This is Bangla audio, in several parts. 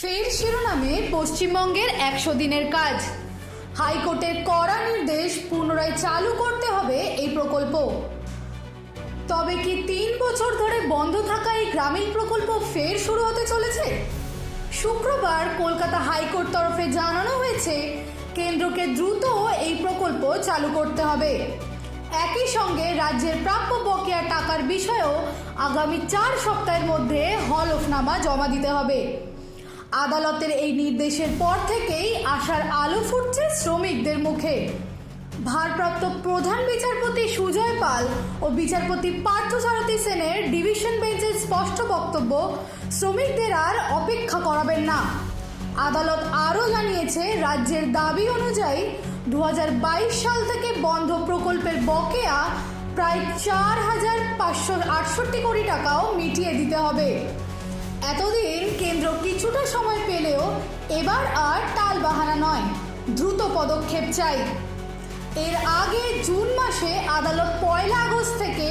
ফের শিরোনামে পশ্চিমবঙ্গের একশো দিনের কাজ। হাইকোর্টের কড়া নির্দেশ পুনরায় চালু করতে হবে এই প্রকল্প। তবে কি তিন বছর ধরে বন্ধ থাকা এই গ্রামীণ প্রকল্প ফের শুরু হতে চলেছে? শুক্রবার কলকাতা হাইকোর্ট তরফে জানানো হয়েছে, কেন্দ্রকে দ্রুত এই প্রকল্প চালু করতে হবে। একই সঙ্গে রাজ্যের প্রাপ্য বকেয়া টাকার বিষয়েও আগামী চার সপ্তাহের মধ্যে হলফনামা জমা দিতে হবে। আদালতের এই নির্দেশের পর থেকেই আশার আলো ফুটছে শ্রমিকদের মুখে। ভারপ্রাপ্ত প্রধান বিচারপতি সুজয় পাল ও বিচারপতি পার্থসারথী সেনের ডিভিশন বেঞ্চের স্পষ্ট বক্তব্য শ্রমিকদের আর অপেক্ষা করাবেন না। আদালত আরও জানিয়েছে, রাজ্যের দাবি অনুযায়ী দু হাজার বাইশ সাল থেকে বন্ধ প্রকল্পের বকেয়া প্রায় চার হাজার পাঁচশো আটষট্টি কোটি টাকাও মিটিয়ে দিতে হবে। এতদিন কেন্দ্র কিছুটা সময় পেলেও এবার আর টাল বাহানা নয়। দ্রুত পদক্ষেপ চাই। এর আগে জুন মাসে আদালত পয়লা আগস্ট থেকে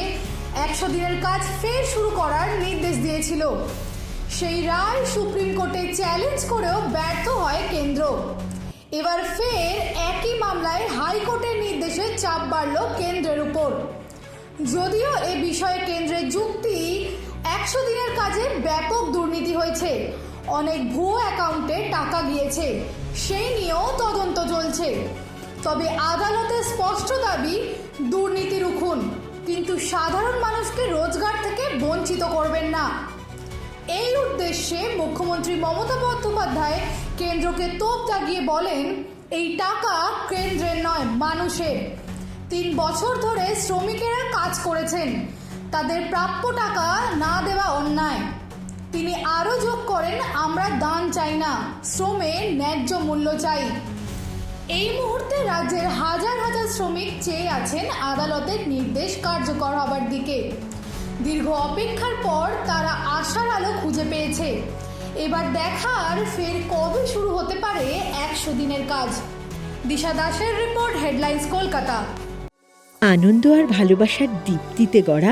একশো দিনের কাজ ফের শুরু করার নির্দেশ দিয়েছিল। সেই রায় সুপ্রিম কোর্টে চ্যালেঞ্জ করেও ব্যর্থ হয় কেন্দ্র। এবার ফের একই মামলায় হাইকোর্টের নির্দেশে চাপ বাড়ল কেন্দ্রের উপর। যদিও এ বিষয়ে কেন্দ্রের যুক্তি একশো দিনের কাজে ব্যাপক দুর্নীতি হয়েছে। অনেক ভুয়ো অ্যাকাউন্টে টাকা গিয়েছে। সেই নিয়েও তদন্ত চলছে। তবে আদালতের স্পষ্ট দাবি, দুর্নীতি রুখুন, কিন্তু সাধারণ মানুষকে রোজগার থেকে বঞ্চিত করবেন না। এই উদ্দেশ্যে মুখ্যমন্ত্রী মমতা বন্দ্যোপাধ্যায় কেন্দ্রকে তোপ দাগিয়ে বলেন, এই টাকা কেন্দ্রের নয়, মানুষের। তিন বছর ধরে শ্রমিকেরা কাজ করেছেন। তাদের প্রাপ্য টাকা না দেওয়া অন্যায়। তিনি আরও যোগ করেন, আমরা দান চাই না শ্রমের ন্যায্য মূল্য চাই। এই মুহূর্তে রাজ্যের হাজার হাজার শ্রমিক চেয়ে আছেন আদালতের নির্দেশ কার্যকর হবার দিকে। দীর্ঘ অপেক্ষার পর তারা আশার আলো খুঁজে পেয়েছে। এবার দেখার ফের কবে শুরু হতে পারে একশো দিনের কাজ। দিশা দাসের রিপোর্ট, হেডলাইন্স, কলকাতা। আনন্দ আর ভালোবাসার দীপ্তিতে গড়া